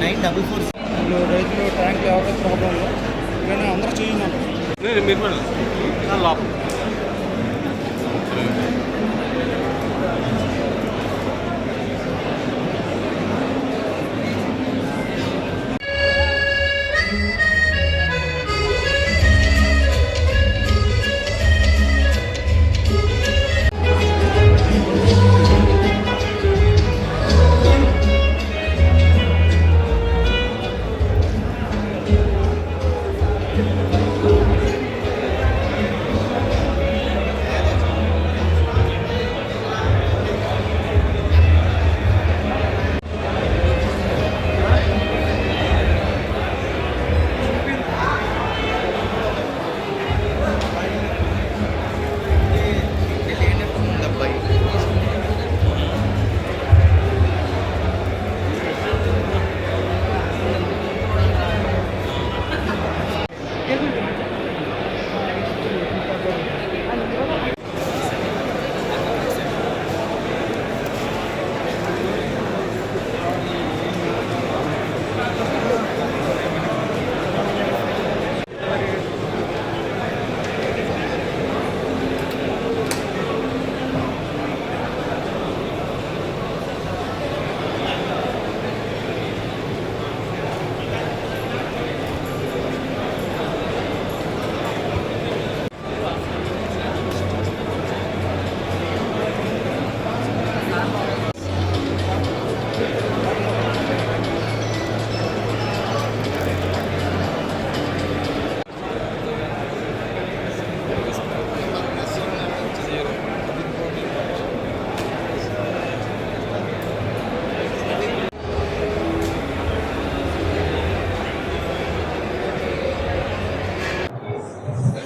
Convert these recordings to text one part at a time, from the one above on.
Nine double four రైతులు tank ఎవరైతే ప్రాబ్లంలో నేను అందరూ చేయండి. మీరు కూడా. లోపల.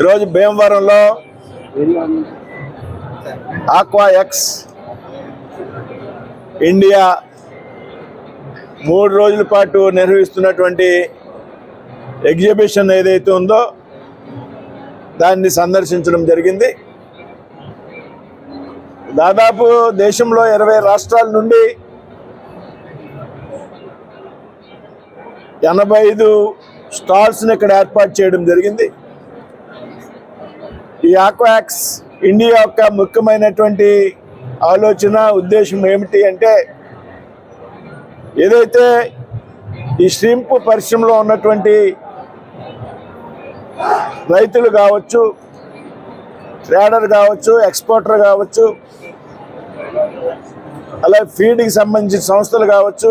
ఈరోజు భీమవరంలో ఆక్వా ఎక్స్ ఇండియా మూడు రోజుల పాటు నిర్వహిస్తున్నటువంటి ఎగ్జిబిషన్ ఏదైతే ఉందో దాన్ని సందర్శించడం జరిగింది. దాదాపు దేశంలో ఇరవై రాష్ట్రాల నుండి ఎనభై ఐదు స్టాల్స్ని ఇక్కడ ఏర్పాటు చేయడం జరిగింది. ఈ ఆక్వాక్స్ ఇండియా యొక్క ముఖ్యమైనటువంటి ఆలోచన ఉద్దేశం ఏమిటి అంటే ఏదైతే ఈ శ్రీంపు పరిశ్రమలో ఉన్నటువంటి రైతులు కావచ్చు ట్రేడర్ కావచ్చు ఎక్స్పోర్టర్ కావచ్చు అలాగే ఫీడ్కి సంబంధించిన సంస్థలు కావచ్చు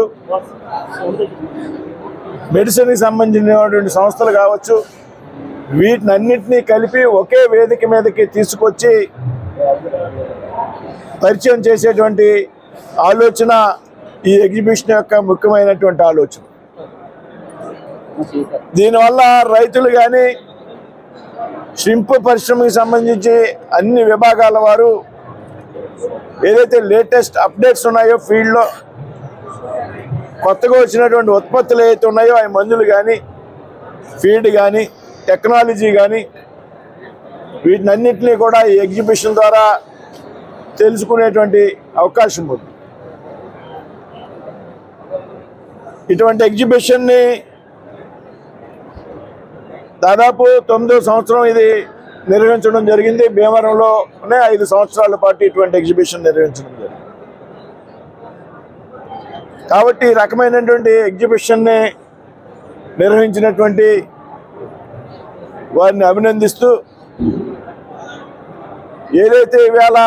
మెడిసిన్కి సంబంధించినటువంటి సంస్థలు కావచ్చు వీటినన్నింటినీ కలిపి ఒకే వేదిక మీదకి తీసుకొచ్చి పరిచయం చేసేటువంటి ఆలోచన ఈ ఎగ్జిబిషన్ యొక్క ముఖ్యమైనటువంటి ఆలోచన. దీనివల్ల రైతులు కానీ షింపు పరిశ్రమకి సంబంధించి అన్ని విభాగాల వారు ఏదైతే లేటెస్ట్ అప్డేట్స్ ఉన్నాయో ఫీల్డ్లో కొత్తగా వచ్చినటువంటి ఉత్పత్తులు ఏవైతే ఉన్నాయో ఆ మందులు కానీ ఫీడ్ కానీ టెక్నాలజీ కానీ వీటినన్నింటినీ కూడా ఈ ఎగ్జిబిషన్ ద్వారా తెలుసుకునేటువంటి అవకాశం ఉంది. ఇటువంటి ఎగ్జిబిషన్ని దాదాపు తొమ్మిదో సంవత్సరం ఇది నిర్వహించడం జరిగింది. భీమవరంలోనే ఐదు సంవత్సరాల పాటు ఇటువంటి ఎగ్జిబిషన్ నిర్వహించడం జరిగింది. కాబట్టి ఈ రకమైనటువంటి ఎగ్జిబిషన్ని నిర్వహించినటువంటి వారిని అభినందిస్తూ ఏదైతే ఇవాళ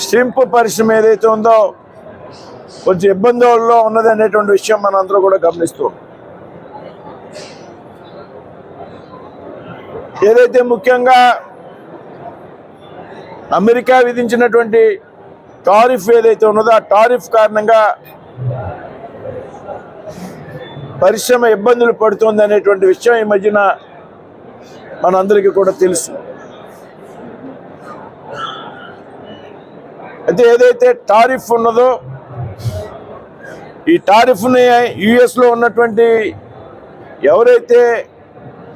స్ట్రింప్ పరిశ్రమ ఏదైతే ఉందో కొంచెం ఇబ్బందుల్లో ఉన్నది అనేటువంటి విషయం మనందరూ కూడా గమనిస్తూ ఏదైతే ముఖ్యంగా అమెరికా విధించినటువంటి టారిఫ్ ఏదైతే ఉన్నదో ఆ టారిఫ్ కారణంగా పరిశ్రమ ఇబ్బందులు పడుతుంది అనేటువంటి విషయం ఈ మధ్యన మనందరికీ కూడా తెలుసు. అయితే ఏదైతే టారిఫ్ ఉన్నదో ఈ టారిఫ్ని యుఎస్లో ఉన్నటువంటి ఎవరైతే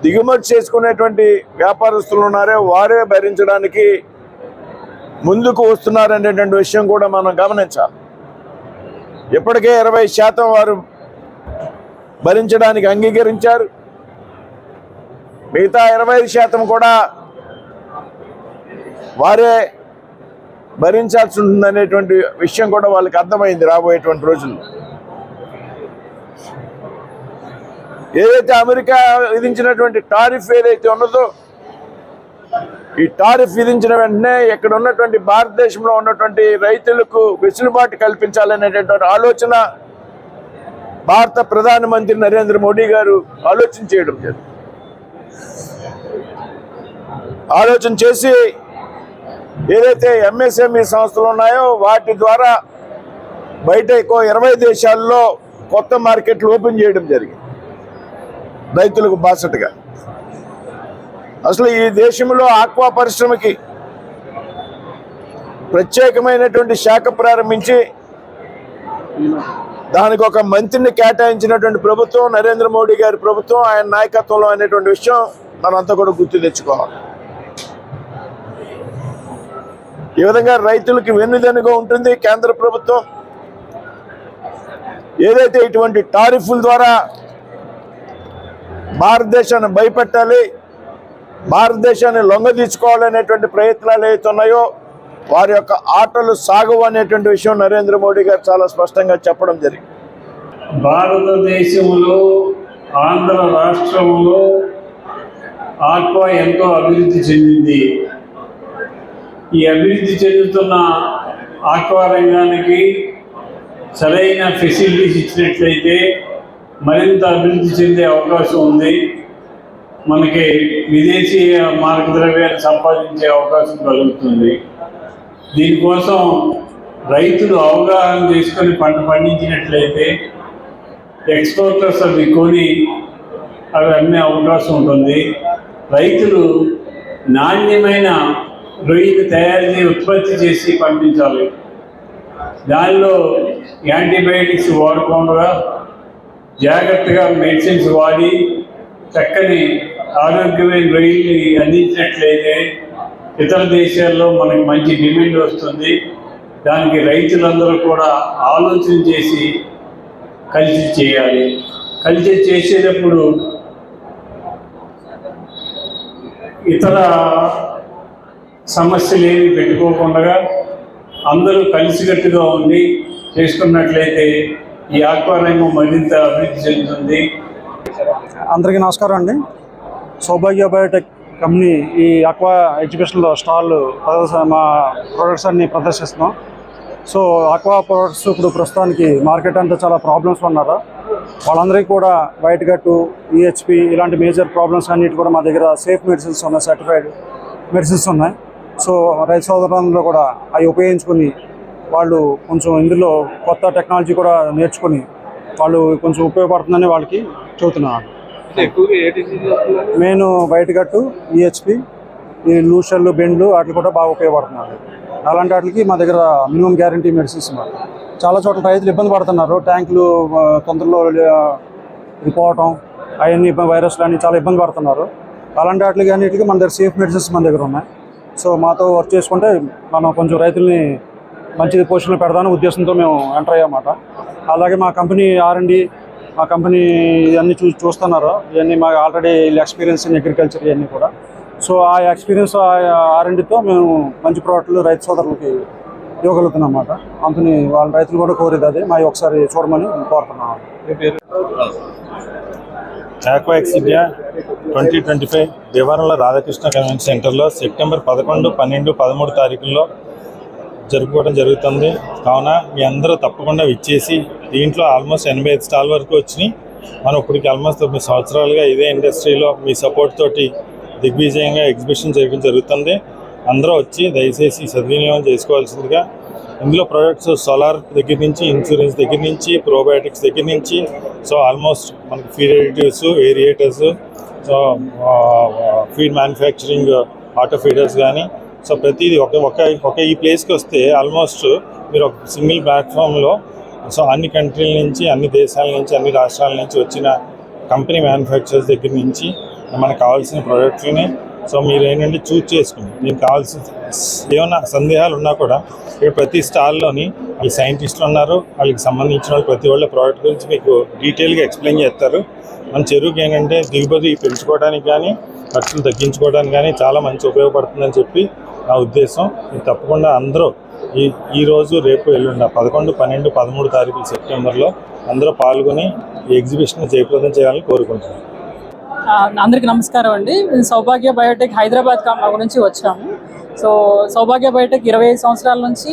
దిగుమతి చేసుకునేటువంటి వ్యాపారస్తులు ఉన్నారో వారే భరించడానికి ముందుకు వస్తున్నారనేటువంటి విషయం కూడా మనం గమనించాలి. ఇప్పటికే ఇరవై శాతం వారు భరించడానికి అంగీకరించారు. మిగతా ఇరవై శాతం కూడా వారే భరించాల్సి ఉంటుందనేటువంటి విషయం కూడా వాళ్ళకి అర్థమైంది రాబోయేటువంటి రోజుల్లో. ఏదైతే అమెరికా విధించినటువంటి టారిఫ్ ఏదైతే ఉన్నదో ఈ టారిఫ్ విధించిన వెంటనే ఇక్కడ ఉన్నటువంటి భారతదేశంలో ఉన్నటువంటి రైతులకు వెసులుబాటు కల్పించాలనేటటువంటి ఆలోచన భారత ప్రధానమంత్రి నరేంద్ర మోడీ గారు ఆలోచన చేయడం జరిగింది. ఆలోచన చేసి ఏదైతే ఎంఎస్ఎంఈ సంస్థలు ఉన్నాయో వాటి ద్వారా బయట ఎక్కువ ఇరవై దేశాల్లో కొత్త మార్కెట్లు ఓపెన్ చేయడం జరిగింది. రైతులకు బాసటగా. అసలు ఈ దేశంలో ఆక్వా పరిశ్రమకి ప్రత్యేకమైనటువంటి శాఖ ప్రారంభించి దానికి ఒక మంత్రిని కేటాయించినటువంటి ప్రభుత్వం నరేంద్ర మోడీ గారి ప్రభుత్వం ఆయన నాయకత్వంలో అనేటువంటి విషయం మనంతా కూడా గుర్తు తెచ్చుకోవాలి. ఈ విధంగా రైతులకి వెన్నుదెనుగా ఉంటుంది కేంద్ర ప్రభుత్వం. ఏదైతే ఇటువంటి టారిఫ్ల ద్వారా భారతదేశాన్ని భయపెట్టాలి భారతదేశాన్ని లొంగ తీసుకోవాలనేటువంటి ప్రయత్నాలు ఏవైతే ఉన్నాయో వారి యొక్క ఆటలు సాగవు అనేటువంటి విషయం నరేంద్ర మోడీ గారు చాలా స్పష్టంగా చెప్పడం జరిగింది. భారతదేశంలో ఆంధ్ర రాష్ట్రంలో ఆక్వా ఎంతో అభివృద్ధి చెందింది. ఈ అభివృద్ధి చెందుతున్న ఆక్వా రంగానికి సరైన ఫెసిలిటీస్ ఇచ్చినట్లయితే మరింత అభివృద్ధి చెందే అవకాశం ఉంది. మనకి విదేశీయ మార్గద్రవ్యాన్ని సంపాదించే అవకాశం కలుగుతుంది. దీనికోసం రైతులు అవగాహన చేసుకొని పంట పండించినట్లయితే ఎక్స్పోర్టర్స్ అవి కొని అవి అమ్మే అవకాశం ఉంటుంది. రైతులు నాణ్యమైన రొయ్యలు తయారు చేసి ఉత్పత్తి చేసి పంపించాలి దానిలో యాంటీబయాటిక్స్ వాడకుండా జాగ్రత్తగా మెడిసిన్స్ వాడి చక్కని ఆరోగ్యమైన రొయ్యల్ని అందించినట్లయితే ఇతర దేశాల్లో మనకి మంచి డిమాండ్ వస్తుంది. దానికి రైతులందరూ కూడా ఆలోచన చేసి కలిసి చేయాలి. కలిసి చేసేటప్పుడు ఇతర సమస్యలు ఏమి పెట్టుకోకుండా అందరూ కలిసికట్టుగా ఉండి చేసుకున్నట్లయితే ఈ ఆక్వారంగం మరింత అభివృద్ధి చెందుతుంది. అందరికీ నమస్కారం అండి. సౌభాగ్య బయోటెక్ కంపెనీ ఈ అక్వా ఎగ్జిబిషన్లో స్టాల్ ప్రదర్శన మా ప్రొడక్ట్స్ అన్ని ప్రదర్శిస్తున్నాం. సో అక్వా ప్రొడక్ట్స్ ఇప్పుడు ప్రస్తుతానికి మార్కెట్ అంతా చాలా ప్రాబ్లమ్స్ ఉన్నారు? వాళ్ళందరికీ కూడా వైట్ గట్టు ఈహెచ్పి ఇలాంటి మేజర్ ప్రాబ్లమ్స్ అన్నిటి కూడా మా దగ్గర సేఫ్ మెడిసిన్స్ ఉన్నాయి సర్టిఫైడ్ మెడిసిన్స్ ఉన్నాయి. సో రైతు సోదరులందరూ కూడా అవి ఉపయోగించుకొని వాళ్ళు కొంచెం ఇందులో కొత్త టెక్నాలజీ కూడా నేర్చుకొని వాళ్ళు కొంచెం ఉపయోగపడుతుందని వాళ్ళకి చెబుతున్నాను. నేను బయటగట్టు ఈహెచ్పి ఈ లూషన్లు బెండ్లు వాటికి కూడా బాగా ఉపయోగపడుతున్నాడు అలాంటి వాటికి మా దగ్గర మినిమం గ్యారంటీ మెడిసిన్స్ ఉన్నారు చాలా చోట్ల రైతులు ఇబ్బంది పడుతున్నారు. ట్యాంకులు తొందరలో పోవటం అవన్నీ వైరస్లు అన్ని చాలా ఇబ్బంది పడుతున్నారు. అలాంటి వాటికి అన్నిటికీ మన దగ్గర సేఫ్ మెడిసిన్స్ మన దగ్గర ఉన్నాయి. సో మాతో వర్క్ చేసుకుంటే మనం కొంచెం రైతుల్ని మంచి పొజిషన్లో పెడదామని ఉద్దేశంతో మేము ఎంటర్ అయ్యామాట అలాగే మా కంపెనీ ఆర్ అండి మా కంపెనీ ఇవన్నీ చూ చూస్తున్నారు. ఇవన్నీ మాకు ఆల్రెడీ ఎక్స్పీరియన్స్ ఇన్ అగ్రికల్చర్ ఇవన్నీ కూడా. సో ఆ ఎక్స్పీరియన్స్ ఆర్ అండితో మేము మంచి ప్రోడక్ట్లు రైతు సోదరులకి ఇవ్వగలుగుతున్నాం అన్నమాట అందుకని వాళ్ళ రైతులు కూడా కోరేది అదే. మా ఒకసారి చూడమని కోరుతున్నాం. Aquaex India twenty twenty five. దేవారంలో Radhakrishna convention సెంటర్లో సెప్టెంబర్ పదకొండు పన్నెండు పదమూడు తారీఖుల్లో జరుపుకోవడం జరుగుతుంది. కావున మీ అందరూ తప్పకుండా ఇచ్చేసి దీంట్లో ఆల్మోస్ట్ ఎనభై ఐదు స్టాల్ వరకు వచ్చినాయి. మనం ఇప్పటికి ఆల్మోస్ట్ తొమ్మిది సంవత్సరాలుగా ఇదే ఇండస్ట్రీలో మీ సపోర్ట్ తోటి దిగ్విజయంగా ఎగ్జిబిషన్ చేయడం జరుగుతుంది. అందరూ వచ్చి దయచేసి సద్వినియోగం చేసుకోవాల్సిందిగా. ఇందులో ప్రొడక్ట్స్ సోలార్ దగ్గర నుంచి ఇన్సూరెన్స్ దగ్గర నుంచి ప్రోబయోటిక్స్ దగ్గర నుంచి సో ఆల్మోస్ట్ మనకి ఫీడేటివ్స్ aerators so feed manufacturing auto feeders కానీ సో ప్రతిదీ ఒక ఒక ఒక ఈ ప్లేస్కి వస్తే ఆల్మోస్ట్ మీరు ఒక సింగిల్ ప్లాట్ఫామ్లో సో అన్ని కంట్రీల నుంచి అన్ని దేశాల నుంచి అన్ని రాష్ట్రాల నుంచి వచ్చిన కంపెనీ మ్యానుఫ్యాక్చరర్స్ దగ్గర నుంచి మనకు కావాల్సిన ప్రోడక్ట్లని సో మీరు ఏంటంటే చూజ్ చేసుకుని మీకు కావాల్సిన ఏమైనా సందేహాలు ఉన్నా కూడా ఇక్కడ ప్రతి స్టాల్లోని వాళ్ళు సైంటిస్టులు ఉన్నారు. వాళ్ళకి సంబంధించిన వాళ్ళు ప్రతి వాళ్ళ ప్రోడక్ట్ గురించి మీకు డీటెయిల్గా ఎక్స్ప్లెయిన్ చేస్తారు. మన చెరువుకి ఏంటంటే దిగుబడి పెంచుకోవడానికి కానీ ఖర్చులు తగ్గించుకోవడానికి కానీ చాలా మంచి ఉపయోగపడుతుందని చెప్పి నా ఉద్దేశం ఇది తప్పకుండా అందరూ ఈ ఈరోజు రేపు ఎల్లుండ పదకొండు పన్నెండు పదమూడు తారీఖులు సెప్టెంబర్లో అందరూ పాల్గొని ఈ ఎగ్జిబిషన్ జయప్రదం చేయాలని కోరుకుంటున్నాను అందరికీ నమస్కారం అండి. మేము సౌభాగ్య బయోటెక్ హైదరాబాద్ కం- నుంచి వచ్చాము. సో సౌభాగ్య బయోటెక్ ఇరవై ఐదు సంవత్సరాల నుంచి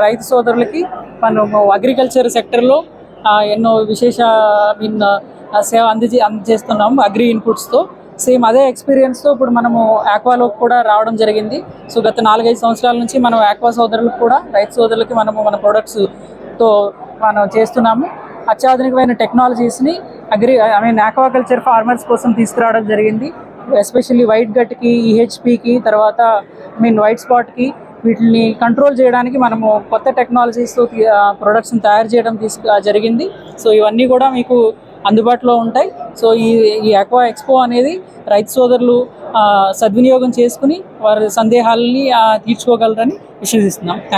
రైతు సోదరులకి మనము అగ్రికల్చర్ సెక్టర్లో ఎన్నో విశేష మీన్ సేవ అందజే అందజేస్తున్నాము అగ్రి ఇన్పుట్స్తో సేమ్ అదే ఎక్స్పీరియన్స్తో ఇప్పుడు మనము ఆక్వాలోకి కూడా రావడం జరిగింది. సో గత నాలుగైదు సంవత్సరాల నుంచి మనం ఆక్వా సోదరులకు కూడా రైతు సోదరులకి మనము మన ప్రొడక్ట్స్తో మనం చేస్తున్నాము. అత్యాధునికమైన టెక్నాలజీస్ని agri I mean aquaculture farmers కోసం తీసుకురావడం జరిగింది. ఎస్పెషల్లీ వైట్ గట్కి ఈహెచ్పికి తర్వాత ఐ మీన్ వైట్ స్పాట్కి వీటిని కంట్రోల్ చేయడానికి మనము కొత్త టెక్నాలజీస్తో ప్రొడక్ట్స్ని తయారు చేయడం తీసుకు జరిగింది. సో ఇవన్నీ కూడా మీకు అందుబాటులో ఉంటాయి. సో ఈ ఈ అక్వా ఎక్స్పో అనేది రైతు సోదరులు సద్వినియోగం చేసుకుని వారి సందేహాలని తీర్చుకోగలరని విశ్వసిస్తున్నాం.